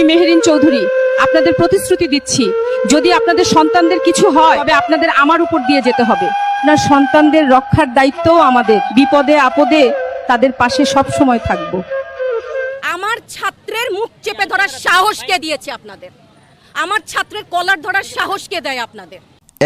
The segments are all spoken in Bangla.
আমি মেহেরিন চৌধুরী আপনাদের প্রতিশ্রুতি দিচ্ছি। যদি আপনাদের সন্তানদের কিছু হয় তবে আপনাদের আমার উপর দিয়ে যেতে হবে। আপনার সন্তানদের রক্ষার দায়িত্বও আমাদের। বিপদে আপদে তাদের পাশে সব সময় থাকব। আমার ছাত্রের মুখ চেপে ধরার সাহস কে দিয়েছে আপনাদের? আমার ছাত্রের কলার ধরার সাহস কে দেয় আপনাদের?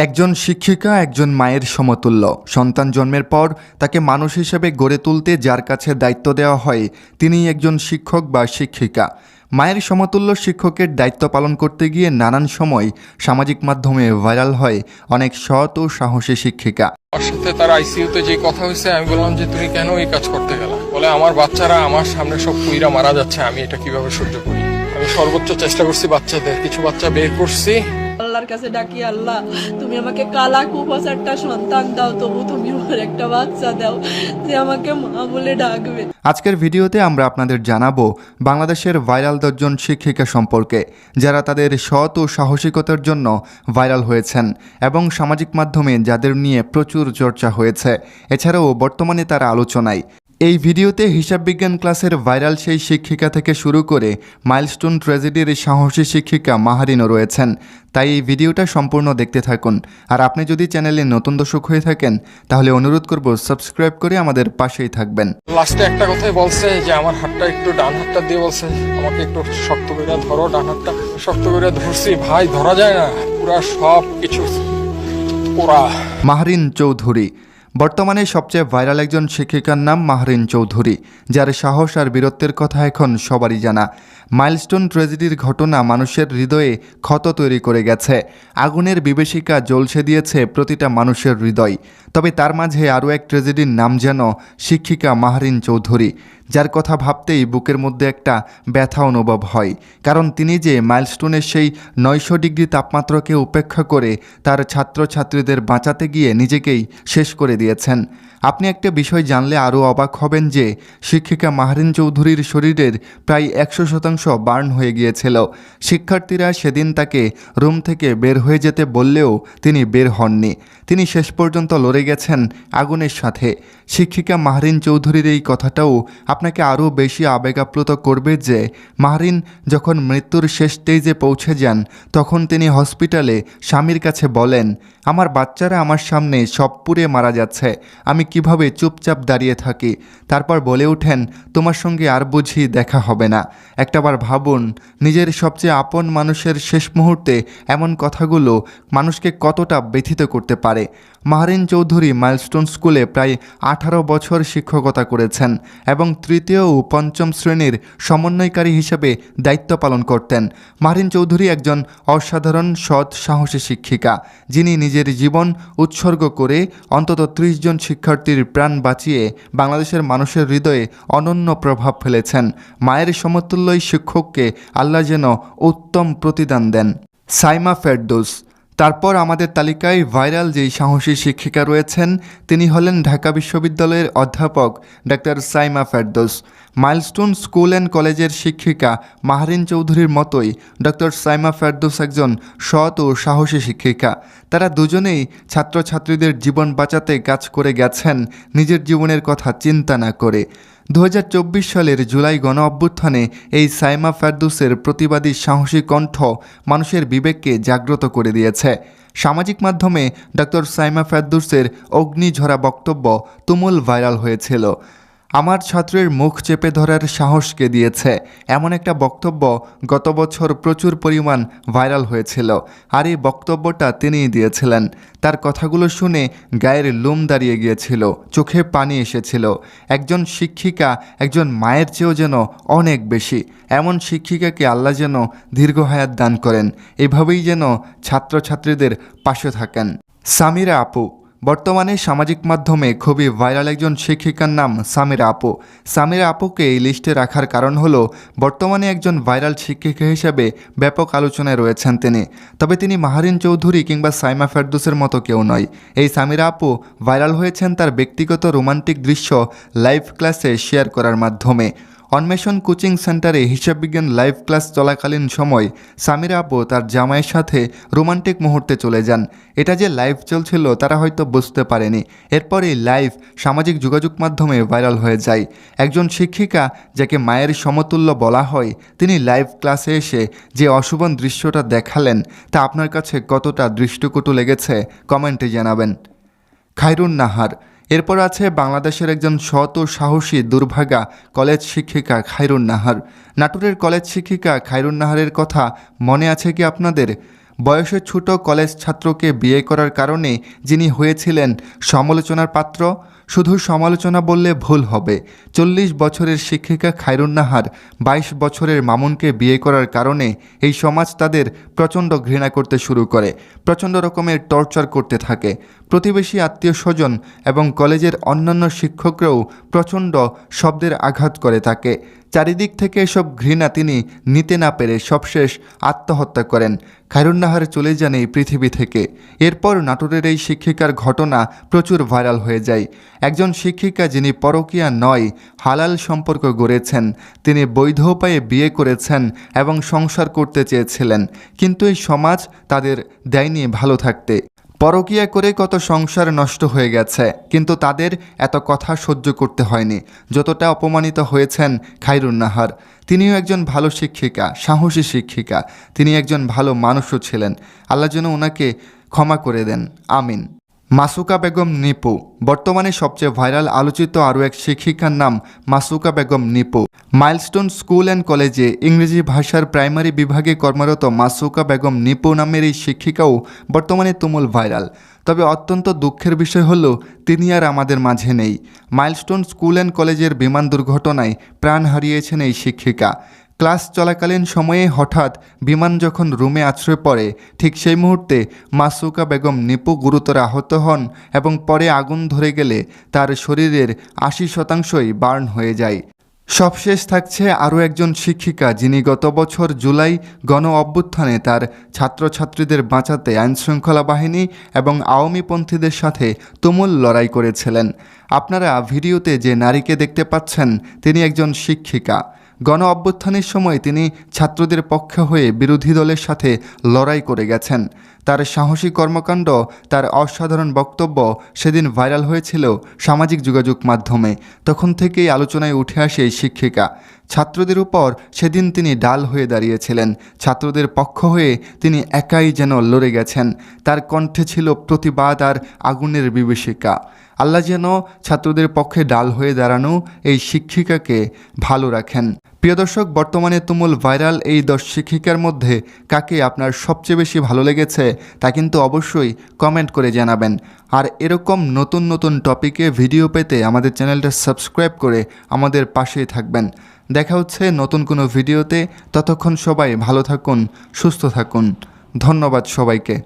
একজন শিক্ষিকা একজন মায়ের সমতুল্য। সন্তান জন্মের পর তাকে মানুষ হিসেবে গড়ে তুলতে যার কাছে দায়িত্ব দেওয়া হয় তিনি একজন শিক্ষক বা শিক্ষিকা। মায়ের সমতুল্য শিক্ষকের দায়িত্ব পালন করতে গিয়ে নানান সময় সামাজিক মাধ্যমে ভাইরাল হয় অনেক সৎ ও সাহসী শিক্ষিকা। আমার সাথে তার আইসিইউতে যে কথা হয়েছে, আমি বললাম যে, তুমি কেন এই কাজ করতে গেলা? বলে, আমার বাচ্চারা, আমার সামনে সব কুইরা মারা যাচ্ছে, আমি এটা কীভাবে সহ্য করি? আমি সর্বোচ্চ চেষ্টা করছি বাচ্চাদের, কিছু বাচ্চা বের করছি আল্লাহর কাছে ডাকি, আল্লাহ, তুমি আমাকে কালা কুপাস একটা সন্তান দাও, তবু তুমি আমার একটা বাচ্চা দাও, যে আমাকে মা বলে ডাকবে। আজকের ভিডিওতে আমরা আপনাদের জানাব বাংলাদেশের ভাইরাল দশজন শিক্ষিকা সম্পর্কে, যারা তাদের সৎ ও সাহসিকতার জন্য ভাইরাল হয়েছেন এবং সামাজিক মাধ্যমে যাদের নিয়ে প্রচুর চর্চা হয়েছে। এছাড়াও বর্তমানে তারা আলোচনায় এই ভিডিওতে হিসাব বিজ্ঞান ক্লাসের ভাইরাল সেই শিক্ষিকা থেকে শুরু করে মাইলস্টোন ট্র্যাজেডির সাহসী শিক্ষিকা মাহারিনও রয়েছেন। তাই এই ভিডিওটা সম্পূর্ণ দেখতে থাকুন। আর আপনি যদি চ্যানেলে নতুন দর্শক হয়ে থাকেন তাহলে অনুরোধ করব সাবস্ক্রাইব করে আমাদের পাশেই থাকবেন। লাস্টে একটা কথাই বলছে যে আমার হাতটা একটু ডান হাতটা দিয়ে বলছে আমাকে একটু শক্ত করে ধরো ডান হাতটা। শক্ত করে ধরছি ভাই ধরা যায় না। পুরা সব কিছু ওরা মাহরিন চৌধুরী বর্তমানে সবচেয়ে ভাইরাল একজন শিক্ষিকার নাম মাহরিন চৌধুরী, যার সাহস আর বীরত্বের কথা এখন সবারই জানা। মাইলস্টোন ট্র্যাজেডির ঘটনা মানুষের হৃদয়ে ক্ষত তৈরি করে গেছে। আগুনের বিভীষিকা জ্বলসে দিয়েছে প্রতিটা মানুষের হৃদয়। তবে তার মাঝে আরও এক ট্র্যাজেডির নাম যেন শিক্ষিকা মাহরিন চৌধুরী, যার কথা ভাবতেই বুকের মধ্যে একটা ব্যথা অনুভব হয়। কারণ তিনি যে মাইলস্টোনের সেই নয়শো ডিগ্রি তাপমাত্রাকে উপেক্ষা করে তার ছাত্রছাত্রীদের বাঁচাতে গিয়ে নিজেকেই শেষ করে দিয়েছেন। আপনি একটা বিষয় জানলে আরও অবাক হবেন যে শিক্ষিকা মাহরিন চৌধুরীর শরীরের প্রায় একশো শতাংশ বার্ন হয়ে গিয়েছিল। শিক্ষার্থীরা সেদিন তাকে রুম থেকে বের হয়ে যেতে বললেও তিনি বের হননি। তিনি শেষ পর্যন্ত লড়ে গেছেন আগুনের সাথে। শিক্ষিকা মাহরিন চৌধুরীর এই কথাটাও আপনাকে আরও বেশি আবেগাপ্লুত করবে যে, মাহরিন যখন মৃত্যুর শেষ স্টেজে পৌঁছে যান, তখন তিনি হসপিটালে স্বামীর কাছে বলেন, আমার বাচ্চারা আমার সামনে সব পুড়ে মারা যাচ্ছে, আমি কীভাবে চুপচাপ দাঁড়িয়ে থাকি? তারপর বলে ওঠেন, তোমার সঙ্গে আর বুঝি দেখা হবে না। একটাবার ভাবুন, নিজের সবচেয়ে আপন মানুষের শেষ মুহূর্তে এমন কথাগুলো মানুষকে কতটা ব্যথিত করতে পারে? মাহরিন চৌধুরী মাইলস্টোন স্কুলে প্রায় আঠারো বছর শিক্ষকতা করেছেন এবং তৃতীয় ও পঞ্চম শ্রেণির সমন্বয়কারী হিসেবে দায়িত্ব পালন করতেন। মাহরিন চৌধুরী একজন অসাধারণ, সৎ, সাহসী শিক্ষিকা। যিনি নিজের জীবন উৎসর্গ করে অন্তত ত্রিশ জন শিক্ষার্থীর প্রাণ বাঁচিয়ে বাংলাদেশের মানুষের হৃদয়ে অনন্য প্রভাব ফেলেছেন। মায়ের সমতুল্য এই শিক্ষককে আল্লাহ যেন উত্তম প্রতিদান দেন। সাইমা ফেরদৌস, তারপর আমাদের তালিকায় ভাইরাল যেই সাহসী শিক্ষিকা রয়েছেন, তিনি হলেন ঢাকা বিশ্ববিদ্যালয়ের অধ্যাপক doctor Saima Ferdous. Milestone school and কলেজের শিক্ষিকা মাহরিন চৌধুরীর মতোই ডক্টর সাইমা ফেরদৌস একজন সৎ ও সাহসী শিক্ষিকা। তারা দুজনেই ছাত্রছাত্রীদের জীবন বাঁচাতে কাজ করে গেছেন, নিজের জীবনের কথা চিন্তা না করে। দু হাজার চব্বিশ সালের জুলাই গণ অভ্যুত্থানে এই সাইমা ফেরদুসের প্রতিবাদী সাহসী কণ্ঠ মানুষের বিবেককে জাগ্রত করে দিয়েছে। সামাজিক মাধ্যমে ডক্টর সাইমা ফেরদুসের অগ্নিঝরা বক্তব্য তুমুল ভাইরাল হয়েছিল। আমার ছাত্রের মুখ চেপে ধরার সাহসকে দিয়েছে। এমন একটা বক্তব্য গত বছর প্রচুর পরিমাণ ভাইরাল হয়েছিল। আর এই বক্তব্যটা তিনিই দিয়েছিলেন। তার কথাগুলো শুনে গায়ের লুম দাঁড়িয়ে গিয়েছিল। চোখে পানি এসেছিল। একজন শিক্ষিকা একজন মায়ের চেয়েও যেন অনেক বেশি। এমন শিক্ষিকাকে আল্লাহ যেন দীর্ঘ হায়াত দান করেন। এভাবেই যেন ছাত্রছাত্রীদের পাশে থাকেন। সামিরা আপু বর্তমানে সামাজিক মাধ্যমে খুবই ভাইরাল একজন শিক্ষিকার নাম সামিরা আপু। সামিরা আপুকে এই লিস্টে রাখার কারণ হলো, বর্তমানে একজন ভাইরাল শিক্ষিকা হিসেবে ব্যাপক আলোচনায় রয়েছেন তিনি। তবে তিনি মাহারিন চৌধুরী কিংবা সাইমা ফেরদুসের মতো কেউ নয়। এই সামিরা আপু ভাইরাল হয়েছেন তার ব্যক্তিগত রোমান্টিক দৃশ্য লাইভ ক্লাসে শেয়ার করার মাধ্যমে। অন্বেষণ কোচিং সেন্টারে হিসাব বিজ্ঞান লাইভ ক্লাস চলাকালীন সময় সামিরা আপু তার জামাইয়ের সাথে রোমান্টিক মুহূর্তে চলে যান। এটা যে লাইভ চলছিল তারা হয়তো বুঝতে পারেনি। এরপরেই লাইভ সামাজিক যোগাযোগ মাধ্যমে ভাইরাল হয়ে যায়। একজন শিক্ষিকা যাকে মায়ের সমতুল্য বলা হয়, তিনি লাইভ ক্লাসে এসে যে অশুভন দৃশ্যটা দেখালেন, তা আপনার কাছে কতটা দৃষ্টিকটু লেগেছে কমেন্টে জানাবেন। খায়রুন নাহার এরপর আছে বাংলাদেশের একজন ও সাহসী, দুর্ভাগা কলেজ শিক্ষিকা খাইরুন নাহার। নাটোরের কলেজ শিক্ষিকা খাইরুন নাহারের কথা মনে আছে কি আপনাদের? বয়সে ছোট কলেজ ছাত্রকে বিয়ে করার কারণে যিনি হয়েছিলেন সমালোচনার পাত্র শুধু সমালোচনা বললে ভুল হবে। চল্লিশ বছরের শিক্ষিকা খায়রুন নাহার বাইশ বছরের মামুনকে বিয়ে করার কারণে এই সমাজ তাদের প্রচণ্ড ঘৃণা করতে শুরু করে, প্রচণ্ড রকমের টর্চার করতে থাকে। প্রতিবেশী আত্মীয় স্বজন এবং কলেজের অন্যান্য শিক্ষকরাও প্রচণ্ড শব্দের আঘাত করে তাকে চারিদিক থেকে এসব ঘৃণা তিনি নিতে না পেরে সবশেষ আত্মহত্যা করেন। খায়রুন্নাহার চলে যান এই পৃথিবী থেকে। এরপর নাটোরের এই শিক্ষিকার ঘটনা প্রচুর ভাইরাল হয়ে যায়। একজন শিক্ষিকা যিনি পরকীয়া নয়, হালাল সম্পর্ক গড়েছেন। তিনি বৈধ উপায়ে বিয়ে করেছেন এবং সংসার করতে চেয়েছিলেন। কিন্তু এই সমাজ তাদের দেয়নি ভালো থাকতে। পরকিয়া করে কত সংসার নষ্ট হয়ে গেছে, কিন্তু তাদের এত কথা সহ্য করতে হয়নি, যতটা অপমানিত হয়েছেন খাইরুন নাহার। তিনিও একজন ভালো শিক্ষিকা, সাহসী শিক্ষিকা তিনি একজন ভালো মানুষও ছিলেন। আল্লাহ যেন ওনাকে ক্ষমা করে দেন, আমিন। মাসুকা বেগম নিপু। বর্তমানে সবচেয়ে ভাইরাল আলোচিত আরও এক শিক্ষিকার নাম Masuka Begum Nipu. Milestone school and কলেজে ইংরেজি ভাষার প্রাইমারি বিভাগে কর্মরত মাসুকা বেগম নিপু নামের এই শিক্ষিকাও বর্তমানে তুমুল ভাইরাল। তবে অত্যন্ত দুঃখের বিষয় হলো, তিনি আর আমাদের মাঝে নেই। মাইলস্টোন স্কুল অ্যান্ড কলেজের বিমান দুর্ঘটনায় প্রাণ হারিয়েছেন এই শিক্ষিকা। ক্লাস চলাকালীন সময়ে হঠাৎ বিমান যখন রুমে আশ্রয় পড়ে, ঠিক সেই মুহূর্তে মাসুকা বেগম নিপু গুরুতর আহত হন এবং পরে আগুন ধরে গেলে তার শরীরের আশি শতাংশই বার্ন হয়ে যায়। সবশেষ থাকছে আরও একজন শিক্ষিকা যিনি গত বছর জুলাই গণ অভ্যুত্থানে তার ছাত্রছাত্রীদের বাঁচাতে আইনশৃঙ্খলা বাহিনী এবং আওয়ামীপন্থীদের সাথে তুমুল লড়াই করেছিলেন। আপনারা ভিডিওতে যে নারীকে দেখতে পাচ্ছেন, তিনি একজন শিক্ষিকা। গণ অভ্যুত্থানের সময় তিনি ছাত্রদের পক্ষ হয়ে বিরোধী দলের সাথে লড়াই করে গেছেন। তার সাহসী কর্মকাণ্ড, তার অসাধারণ বক্তব্য সেদিন ভাইরাল হয়েছিল সামাজিক যোগাযোগ মাধ্যমে। তখন থেকেই আলোচনায় উঠে আসে এই শিক্ষিকা। ছাত্রদের উপর সেদিন তিনি ডাল হয়ে দাঁড়িয়েছিলেন। ছাত্রদের পক্ষ হয়ে তিনি একাই যেন লড়ে গেছেন। তার কণ্ঠে ছিল প্রতিবাদ আর আগুনের বিভীষিকা। আল্লাহ যেন ছাত্রদের পক্ষে ডাল হয়ে দাঁড়ানো এই শিক্ষিকাকে ভালো রাখেন। প্রিয় দর্শক, বর্তমানে তুমুল ভাইরাল এই দশ শিক্ষিকার মধ্যে কাকে আপনার সবচেয়ে বেশি ভালো লেগেছে তা কিন্তু অবশ্যই কমেন্ট করে জানাবেন। আর এরকম নতুন নতুন টপিকে ভিডিও পেতে আমাদের চ্যানেলটা সাবস্ক্রাইব করে আমাদের পাশেই থাকবেন। দেখা হচ্ছে নতুন কোনো ভিডিওতে ততক্ষণ সবাই ভালো থাকুন, সুস্থ থাকুন। ধন্যবাদ সবাইকে।